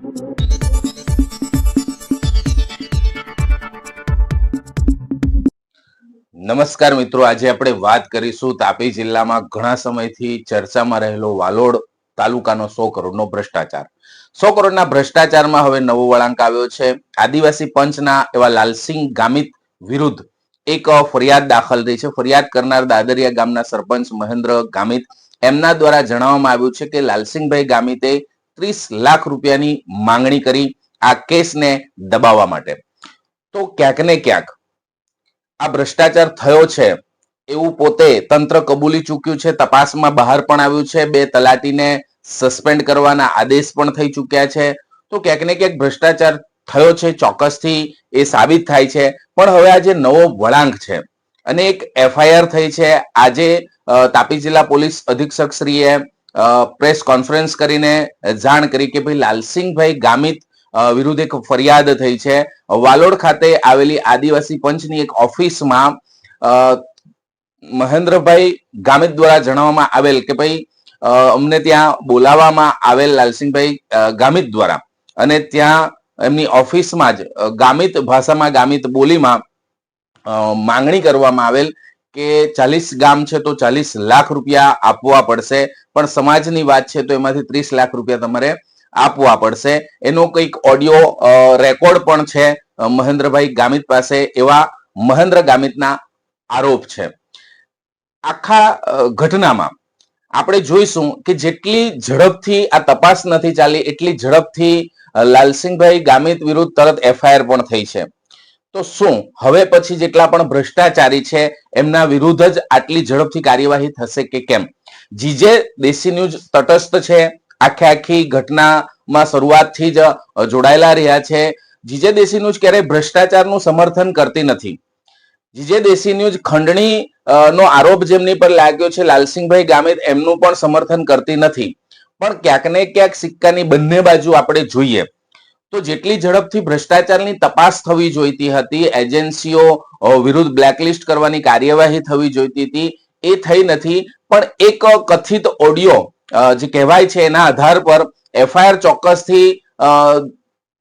નમસ્કાર મિત્રો, આજે આપણે વાત કરીશું તાપી જિલ્લામાં ઘણા સમયથી ચર્ચામાં રહેલો વાલોડ તાલુકાનો સો કરોડનો ભ્રષ્ટાચાર. સો કરોડના ભ્રષ્ટાચારમાં હવે નવો વળાંક આવ્યો છે. આદિવાસી પંચના એવા લાલસિંહ ગામિત વિરુદ્ધ એક ફરિયાદ દાખલ થઈ છે. ફરિયાદ કરનાર દાદરિયા ગામના સરપંચ મહેન્દ્ર ગામિત. એમના દ્વારા જણાવવામાં આવ્યું છે કે લાલસિંહભાઈ ગામિતે ત્રીસ લાખ રૂપિયાની માંગણી કરી આ કેસને દબાવવા માટે. તો ક્યાંક ને ક્યાંક આ ભ્રષ્ટાચાર થયો છે. એવું પોતે તંત્ર કબૂલી ચૂક્યું છે. તપાસમાં બહાર પણ આવ્યું છે. બે તલાટીને સસ્પેન્ડ કરવાના આદેશ પણ થઈ ચૂક્યા છે. તો ક્યાંક ને ક્યાંક ભ્રષ્ટાચાર થયો છે. ચોક્કસથી એ સાબિત થાય છે. પણ હવે આજે નવો વળાંક છે. અને એક એફઆઈઆર થઈ છે. આજે તાપી જિલ્લા પોલીસ અધિક્ષક શ્રીએ પ્રેસ કોન્ફરન્સ કરીને જાણ કરી કે ભાઈ લાલસિંહભાઈ ગામિત વિરુદ્ધ એક ફરિયાદ થઈ છે. વાલોડ ખાતે આવેલી આદિવાસી પંચની એક ઓફિસમાં મહેન્દ્રભાઈ ગામિત દ્વારા જણાવવામાં આવેલ કે ભાઈ અમને ત્યાં બોલાવવામાં આવેલ લાલસિંહભાઈ ગામિત દ્વારા. અને ત્યાં એમની ઓફિસમાં જ ગામિત, ભાષામાં ગામિત બોલીમાં માંગણી કરવામાં આવેલ કે ચાલીસ ગામ છે તો ચાલીસ લાખ રૂપિયા આપવા પડશે. પણ સમાજની વાત છે તો એમાંથી ત્રીસ લાખ રૂપિયા તમારે આપવા પડશે. એનો કંઈક ઓડિયો રેકોર્ડ પણ છે મહેન્દ્રભાઈ ગામિત પાસે, એવા મહેન્દ્ર ગામિતના આરોપ છે. આખા ઘટનામાં આપણે જોઈશું કે જેટલી ઝડપથી આ તપાસ નથી ચાલી, એટલી ઝડપથી લાલસિંહભાઈ ગામિત વિરુદ્ધ તરત એફઆઈઆર પણ થઈ છે. તો શું? હવે પછી જેટલા પણ ભ્રષ્ટાચારી છે, એમના વિરુદ્ધ જ આટલી ઝડપથી કાર્યવાહી થશે કે કેમ? જીજે દેશી ન્યૂઝ તટસ્થ છે, આખે આખી ઘટનામાં શરૂઆતથી જ જોડાયેલા રહ્યા છે. જીજે દેશી ન્યૂઝ ક્યારેય ભ્રષ્ટાચારનું સમર્થન કરતી નથી. જીજે દેશી ન્યૂઝ ખંડણી નો આરોપ જેમની પર લાગ્યો છે, લાલસિંહભાઈ ગામિત, એમનું પણ સમર્થન કરતી નથી. પણ ક્યાંક ને ક્યાંક સિક્કાની બંને બાજુ આપણે જોઈએ. તો જેટલી ઝડપથી ભ્રષ્ટાચારની તપાસ થવી જોઈતી હતી, એજન્સીઓ વિરુદ્ધ બ્લેકલિસ્ટ કરવાની કાર્યવાહી થવી જોઈતી હતી, એ થઈ નથી. પણ એક કથિત ઓડિયો જે કહેવાય છે એના આધાર પર એફઆઈઆર ચોક્કસથી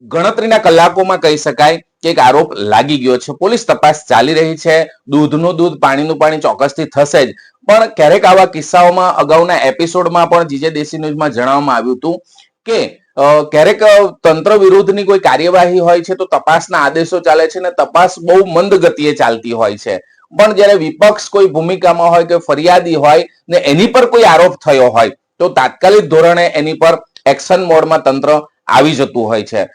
ગણતરીના કલાકોમાં કહી શકાય કે એક આરોપ લાગી ગયો છે. પોલીસ તપાસ ચાલી રહી છે. દૂધનું દૂધ, પાણીનું પાણી ચોક્કસથી થશે જ. પણ ક્યારેક આવા કિસ્સાઓમાં અગાઉના એપિસોડમાં પણ જીજે દેશી ન્યૂઝમાં જણાવવામાં આવ્યું હતું કે ક્યારેક તંત્ર વિરુદ્ધની કોઈ કાર્યવાહી હોય છે તો તપાસના આદેશો ચાલે છે ને તપાસ બહુ મંદ ગતિએ ચાલતી હોય છે. પણ જ્યારે વિપક્ષ કોઈ ભૂમિકામાં હોય કે ફરિયાદી હોય ને એની પર કોઈ આરોપ થયો હોય, તો તાત્કાલિક ધોરણે એની પર એક્શન મોડમાં તંત્ર આવી જતું હોય છે.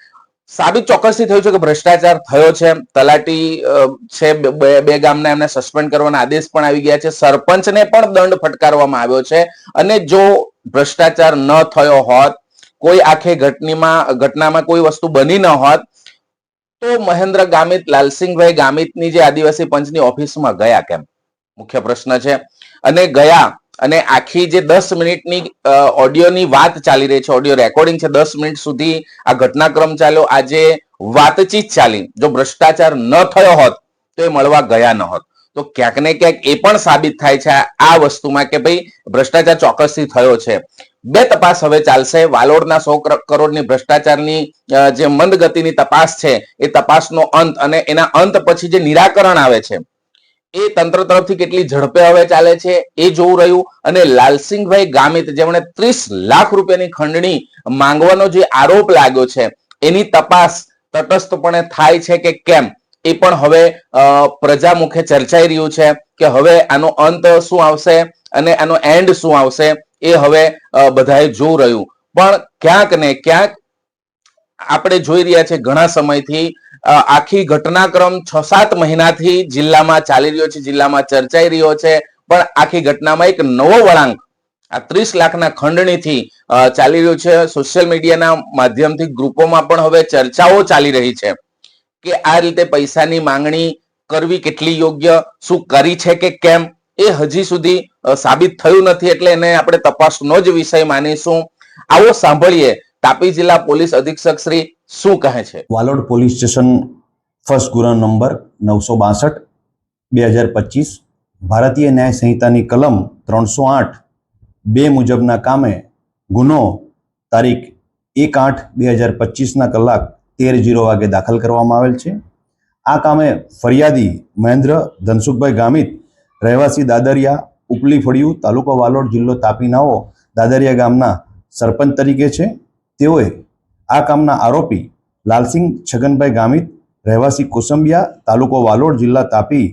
સાબિત ચોક્કસથી થયું છે કે ભ્રષ્ટાચાર થયો છે, તલાટી છે બે- ગામના એમને સસ્પેન્ડ કરવાના આદેશ પણ આવી ગયા છે. સરપંચને પણ દંડ ફટકારવામાં આવ્યો છે અને જો ભ્રષ્ટાચાર ન થયો હોત કોઈ આખે ઘટનીમાં, ઘટનામાં કોઈ વસ્તુ બની ન હોત, તો મહેન્દ્ર ગામિત, લાલસિંહભાઈ ગામિતની જે આદિવાસી પંચની ઓફિસમાં ગયા કેમ? મુખ્ય પ્રશ્ન છે. અને ગયા અને આખી જે દસ મિનિટની ઓડિયોની વાત ચાલી રહી છે, ઓડિયો રેકોર્ડિંગ છે, દસ મિનિટ સુધી આ ઘટનાક્રમ ચાલ્યો. આજે વાતચીત ચાલી. જો ભ્રષ્ટાચાર ન થયો હોત, તો એ મળવા ગયા ન હોત. તો ક્યાંક ને ક્યાંક એ પણ સાબિત થાય છે આ- વસ્તુમાં કે ભાઈ ભ્રષ્ટાચાર ચોક્કસથી થયો છે. બે તપાસ હવે ચાલશે. વાલોડના સો કરોડની ભ્રષ્ટાચારની જે મંદ ગતિની તપાસ છે, એ તપાસનો અંત અને એના અંત પછી જે નિરાકરણ આવે છે, એ તંત્ર તરફથી કેટલી ઝડપે હવે ચાલે છે એ જોવું રહ્યું અને લાલસિંહભાઈ ગામિત જેમણે ત્રીસ લાખ રૂપિયાની ખંડણી માંગવાનો જે આરોપ લાગ્યો છે, એની તપાસ તટસ્થપણે થાય છે કે કેમ? એ પણ હવે પ્રજા મુખે ચર્ચાઈ રહ્યું છે કે હવે આનો અંત શું આવશે અને આનો એન્ડ શું આવશે એ હવે બધાએ જોઈ રહ્યું. પણ ક્યાંક ને ક્યાંક આપણે જોઈ રહ્યા છે ઘણા સમયથી આખી ઘટનાક્રમ છ સાત મહિનાથી જિલ્લામાં ચાલી રહ્યો છે, જિલ્લામાં ચર્ચાઈ રહ્યો છે, પણ આખી ઘટનામાં એક નવો વળાંક, આ ત્રીસ લાખના ખંડણીથી ચાલી રહ્યું છે. સોશિયલ મીડિયાના માધ્યમથી ગ્રુપોમાં પણ હવે ચર્ચાઓ ચાલી રહી છે. કે આ રીતે પૈસાની માંગણી કરવી કેટલી યોગ્ય, શું કરી છે કે કેમ, એ હજી સુધી સાબિત થયું નથી એટલે એને આપણે તપાસનો જ વિષય માનીશું. આવો સાંભળીએ તાપી જિલ્લા પોલીસ અધિક્ષક શ્રી શું કહે છે? વાલોડ પોલીસ સ્ટેશન ફર્સ્ટ ગુનો નંબર નવસો બાસઠ, બે હજાર પચીસ, ભારતીય ન્યાય સંહિતાની કલમ ત્રણસો આઠ, બે મુજબના કામે ગુનો, તારીખ એક આઠ, બે હજાર પચીસના કલાક તેર જીરો વાગે દાખલ કરવામાં આવેલ છે. આ કામે ફરિયાદી મહેન્દ્ર ધનસુખભાઈ ગામિત, રહેવાસી દાદરિયા, ઉપલી ફળિયું, તાલુકો વાલોડ, જિલ્લો તાપીનાઓ દાદરિયા ગામના સરપંચ તરીકે છે. તેઓએ આ કામના આરોપી લાલસિંહ છગનભાઈ ગામિત, રહેવાસી કોસંબિયા, તાલુકો વાલોડ, જિલ્લા તાપી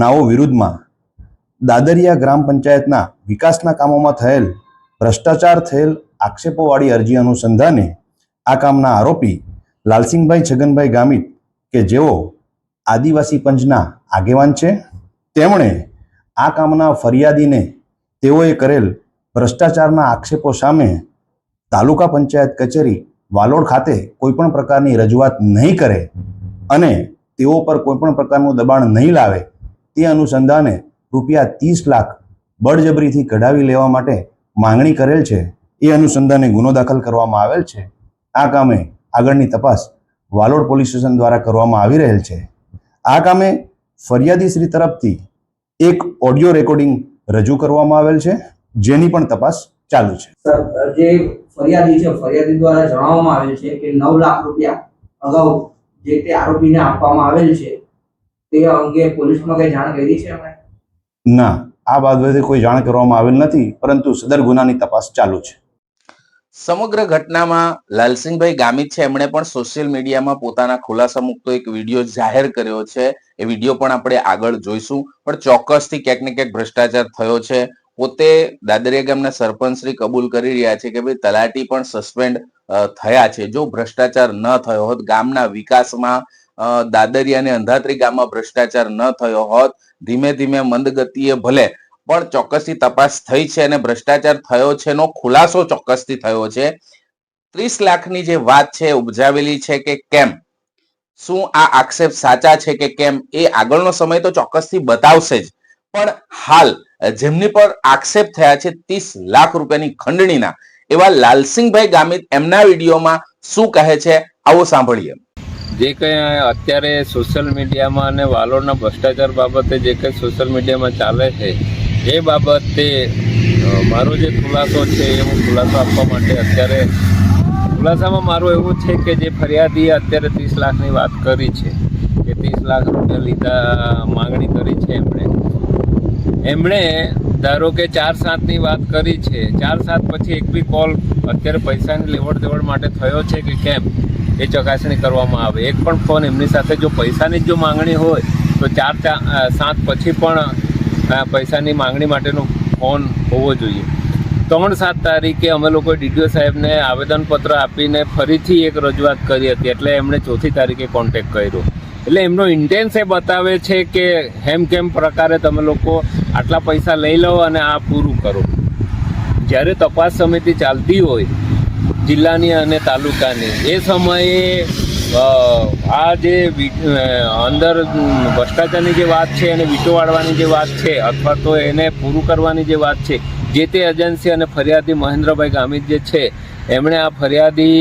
નાઓ વિરુદ્ધમાં દાદરિયા ગ્રામ પંચાયતના વિકાસના કામોમાં થયેલ ભ્રષ્ટાચાર થયેલ આક્ષેપોવાળી અરજી અનુસંધાને આ કામના આરોપી લાલસિંહભાઈ છગનભાઈ ગામિત કે જેઓ આદિવાસી પંચના આગેવાન છે, તેમણે આ કામના ફરિયાદીને તેઓએ કરેલ ભ્રષ્ટાચારના આક્ષેપો સામે તાલુકા પંચાયત કચેરી વાલોડ ખાતે કોઈપણ પ્રકારની રજૂઆત નહીં કરે અને તેઓ પર કોઈપણ પ્રકારનું દબાણ નહીં લાવે, તે અનુસંધાને રૂપિયા ત્રીસ લાખ બળજબરીથી કઢાવી લેવા માટે માંગણી કરેલ છે. એ અનુસંધાને ગુનો દાખલ કરવામાં આવેલ છે. આ કામે આગળની તપાસ વાલોડ પોલીસ સ્ટેશન દ્વારા કરવામાં આવી રહેલ છે. આ કામે ફરિયાદી શ્રી તરફથી એક ઓડિયો રેકોર્ડિંગ રજૂ કરવામાં આવેલ છે જેની પણ તપાસ ચાલુ છે. સર જે ફરિયાદી છે ફરિયાદી દ્વારા જણાવવામાં આવેલ છે કે નવ લાખ રૂપિયા અગાઉ જે તે આરોપીને આપવામાં આવેલ છે તે અંગે પોલીસમાં કઈ જાણ કરી છે ના આ બાબતે કોઈ જાણ કરવામાં આવેલ નથી પરંતુ સદર ગુનાની તપાસ ચાલુ છે. સમગ્ર ઘટનામાં લાલસિંહભાઈ ગામિત છે. એમણે પણ સોશિયલ મીડિયામાં પોતાના ખુલાસા મુક્તો એક વીડિયો જાહેર કર્યો છે. એ વીડિયો પણ આપણે આગળ જોઈશું. પણ ચોક્કસથી ક્યાંક ને ક્યાંક ભ્રષ્ટાચાર થયો છે. પોતે દાદરિયા ગામના સરપંચ શ્રી કબૂલ કરી રહ્યા છે કે ભાઈ તલાટી પણ સસ્પેન્ડ થયા છે. જો ભ્રષ્ટાચાર ન થયો હોત, ગામના વિકાસમાં દાદરિયા અને અંધાત્રી ગામમાં ભ્રષ્ટાચાર ન થયો હોત, ધીમે ધીમે મંદગતિએ ભલે પણ ચોક્કસથી તપાસ થઈ છે અને ભ્રષ્ટાચાર થયો છે નો ખુલાસો ચોક્કસથી થયો છે. ત્રીસ લાખની જે વાત છે ઉપજાવેલી છે કે કેમ? શું આ આક્ષેપ સાચા છે કે કેમ? એ આગળનો સમય તો ચોક્કસથી બતાવશે જ. પણ હાલ જેમની પર આક્ષેપ થયા છે ત્રીસ લાખ રૂપિયાની ખંડણીના, એવા લાલસિંહભાઈ ગામિત એમના વિડીયોમાં શું કહે છે? આવો સાંભળીએ. જે કંઈ અત્યારે સોશિયલ મીડિયામાં અને વાલોડના ભ્રષ્ટાચાર બાબતે જે કંઈ સોશિયલ મીડિયામાં ચાલે છે એ બાબતે મારો જે ખુલાસો છે એ હું ખુલાસો આપવા માટે અત્યારે, ખુલાસામાં મારું એવું છે કે જે ફરિયાદીએ અત્યારે ત્રીસ લાખની વાત કરી છે, કે ત્રીસ લાખ રૂપિયા લીધા, માંગણી કરી છે એમણે. એમણે ધારો કે ચાર સાતની વાત કરી છે, ચાર સાત પછી એક બી કોલ અત્યારે પૈસાની લેવડ દેવડ માટે થયો છે કે કેમ, એ ચકાસણી કરવામાં આવે. એક પણ ફોન એમની સાથે જો પૈસાની જ જો માંગણી હોય, તો ચાર સાત પછી પણ પૈસાની માંગણી માટેનો ફોન હોવો જોઈએ. ત્રણ સાત તારીખે અમે લોકોએ ડીડીઓ સાહેબને આવેદનપત્ર આપીને ફરીથી એક રજૂઆત કરી હતી, એટલે એમણે ચોથી તારીખે કોન્ટેક કર્યો. એટલે એમનો ઇન્ટેન્સ એ બતાવે છે કે હેમ કેમ પ્રકારે તમે લોકો આટલા પૈસા લઈ લો અને આ પૂરું કરો. જ્યારે તપાસ સમિતિ ચાલતી હોય જિલ્લાની અને તાલુકાની, એ સમયે આ જે અંદર ભ્રષ્ટાચારની જે વાત છે અને વીટો વાળવાની જે વાત છે, અથવા તો એને પૂરું કરવાની જે વાત છે, જે તે એજન્સી અને ફરિયાદી મહેન્દ્રભાઈ ગામિત જે છે, એમણે આ ફરિયાદી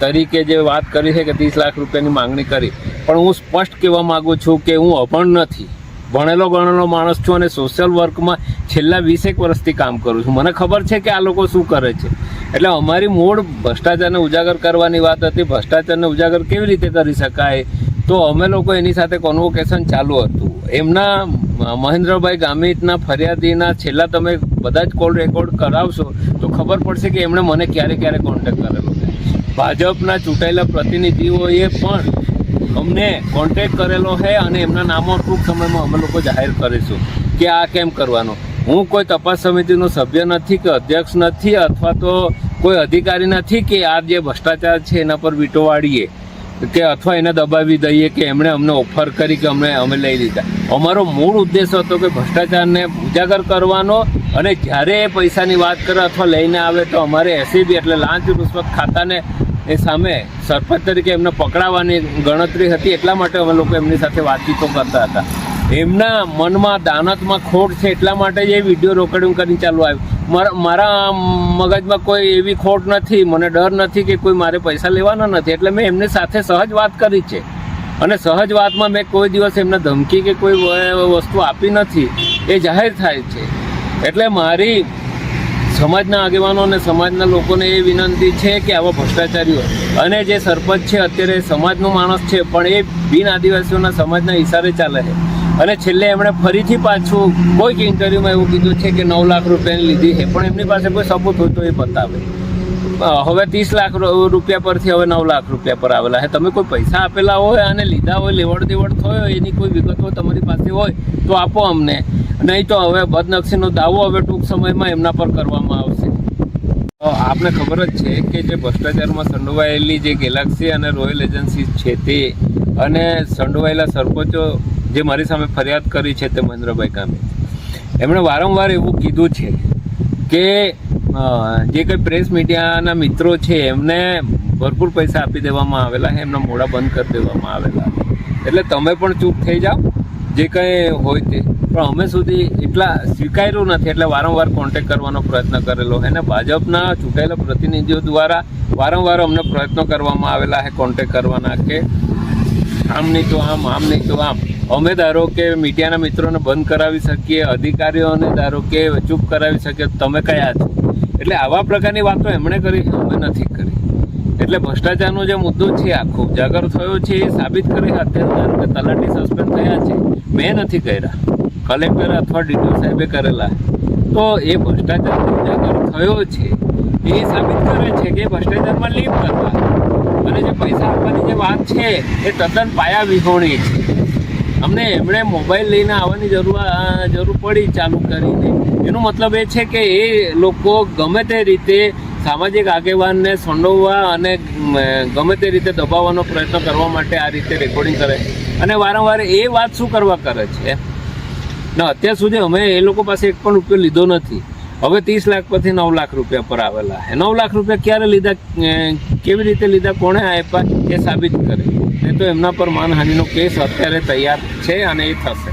તરીકે જે વાત કરી છે કે ત્રીસ લાખ રૂપિયાની માંગણી કરી. પણ હું સ્પષ્ટ કહેવા માગું છું કે હું અભણ નથી. ભણેલો ગણેલો માણસ છું અને સોશિયલ વર્કમાં છેલ્લા વીસેક વર્ષથી કામ કરું છું. મને ખબર છે કે આ લોકો શું કરે છે. એટલે અમારી મૂળ ભ્રષ્ટાચારને ઉજાગર કરવાની વાત હતી. ભ્રષ્ટાચારને ઉજાગર કેવી રીતે કરી શકાય? તો અમે લોકો એની સાથે કોન્વોકેશન ચાલુ હતું. એમના મહેન્દ્રભાઈ ગામિતના ફરિયાદીના છેલ્લા તમે બધા જ કોલ રેકોર્ડ કરાવશો, તો ખબર પડશે કે એમણે મને ક્યારે ક્યારે કોન્ટેક્ટ કરેલો ભાજપના ચૂંટાયેલા પ્રતિનિધિઓએ પણ અમને કોન્ટેક્ટ કરેલો છે અને એમના નામો ટૂંક સમયમાં અમે લોકો જાહેર કરીશું કે આ કેમ કરવાનું. હું કોઈ તપાસ સમિતિનો સભ્ય નથી કે અધ્યક્ષ નથી અથવા તો કોઈ અધિકારી નથી કે આ જે ભ્રષ્ટાચાર છે એના પર વીટો વાળીએ. કે અથવા એને દબાવી દઈએ કે એમણે અમને ઓફર કરી કે અમને અમે લઈ લીધા. અમારો મૂળ ઉદ્દેશ હતો કે ભ્રષ્ટાચારને ઉજાગર કરવાનો અને જ્યારે એ પૈસાની વાત કરે અથવા લઈને આવે તો અમારે એસીબી એટલે લાંચ રૂશ્વત ખાતાને એ સામે સરપંચ તરીકે એમને પકડાવવાની ગણતરી હતી એટલા માટે અમે લોકો એમની સાથે વાતચીતો કરતા હતા. એમના મનમાં દાનતમાં ખોટ છે એટલા માટે જ એ વીડિયો રોકડિંગ કરીને ચાલુ આવ્યું. મારા મગજમાં કોઈ એવી ખોટ નથી, મને ડર નથી કે કોઈ મારે પૈસા લેવાના નથી. એટલે મેં એમની સાથે સહજ વાત કરી છે. અને સહજ વાતમાં મેં કોઈ દિવસ એમને ધમકી કે કોઈ વસ્તુ આપી નથી, એ જાહેર થાય છે. એટલે મારી સમાજના આગેવાનો અને સમાજના લોકોને એ વિનંતી છે કે આવા ભ્રષ્ટાચારીઓ, અને જે સરપંચ છે, અત્યારે સમાજનો માણસ છે, પણ એ બિન આદિવાસીઓના સમાજના ઇશારે ચાલે છે. અને છેલ્લે એમણે ફરીથી પાછું કોઈક ઇન્ટરવ્યુમાં એવું કીધું છે કે નવ લાખ રૂપિયાની લીધી છે, પણ એમની પાસે કોઈ સબૂત હોય તો એ બતાવે. હવે ત્રીસ લાખ રૂપિયા પરથી હવે નવ લાખ રૂપિયા પર આવેલા છે. તમે કોઈ પૈસા આપેલા હોય અને લીધા હોય, લેવડ દેવડ થયો હોય, એની કોઈ વિગતો તમારી પાસે હોય, તો આપો અમને. નહીં તો હવે બદનક્ષીનો દાવો હવે ટૂંક સમયમાં એમના પર કરવામાં આવશે. આપને ખબર જ છે કે જે ભ્રષ્ટાચારમાં સંડોવાયેલી જે ગેલેક્સી અને રોયલ એજન્સી છે તે અને સંડોવાયેલા સરપંચો જે મારી સામે ફરિયાદ કરી છે તે મહેન્દ્રભાઈ કામે. એમણે વારંવાર એવું કીધું છે કે જે કંઈ પ્રેસ મીડિયાના મિત્રો છે, એમને ભરપૂર પૈસા આપી દેવામાં આવેલા છે, એમના મોડા બંધ કરી દેવામાં આવેલા એટલે તમે પણ ચૂપ થઈ જાઓ, જે કંઈ હોય તે. પણ અમે સુધી એટલા સ્વીકાર્યું નથી, એટલે વારંવાર કોન્ટેક કરવાનો પ્રયત્ન કરેલો. અને ભાજપના ચૂંટાયેલા પ્રતિનિધિઓ દ્વારા વારંવાર અમને પ્રયત્નો કરવામાં આવેલા છે કોન્ટેક કરવાના કે, આમ નહીં તો આમ આમ નહીં તો આમ. અમે ધારો કે મીડિયાના મિત્રોને બંધ કરાવી શકીએ, અધિકારીઓને ધારો કે ચૂપ કરાવી શકીએ તમે કયા છો? એટલે આવા પ્રકારની વાતો એમણે કરી, અમે નથી કરી. એટલે ભ્રષ્ટાચારનો જે મુદ્દો છે આખો ઉજાગર થયો છે, એ સાબિત કરી અત્યારે કે તલાટી સસ્પેન્ડ થયા છે. મેં નથી કર્યા. કલેક્ટર અથવા ડીટીઓ સાહેબે કરેલા. તો એ ભ્રષ્ટાચાર ઉજાગર થયો છે. એ સાબિત કરે છે કે ભ્રષ્ટાચારમાં લીપ હતા અને જે પૈસા આપવાની જે વાત છે, એ તદ્દન પાયા વિહોણી છે. અમને એમણે મોબાઈલ લઈને આવવાની જરૂર જરૂર પડી ચાલુ કરીને. એનો મતલબ એ છે કે એ લોકો ગમે તે રીતે સામાજિક આગેવાનને સંડોવવા અને ગમે તે રીતે દબાવવાનો પ્રયત્ન કરવા માટે આ રીતે રેકોર્ડિંગ કરે. અને વારંવાર એ વાત શું કરવા કરે છે? ને, અત્યાર સુધી અમે એ લોકો પાસે એક પણ રૂપિયો લીધો નથી. હવે ત્રીસ લાખ પરથી નવ લાખ રૂપિયા પર આવેલા નવ લાખ રૂપિયા ક્યારે લીધા કેવી રીતે લીધા, કોણે આપ્યા, એ સાબિત કરે. એ તો એમના પર માનહાનિનો કેસ અત્યારે તૈયાર છે અને એ થશે.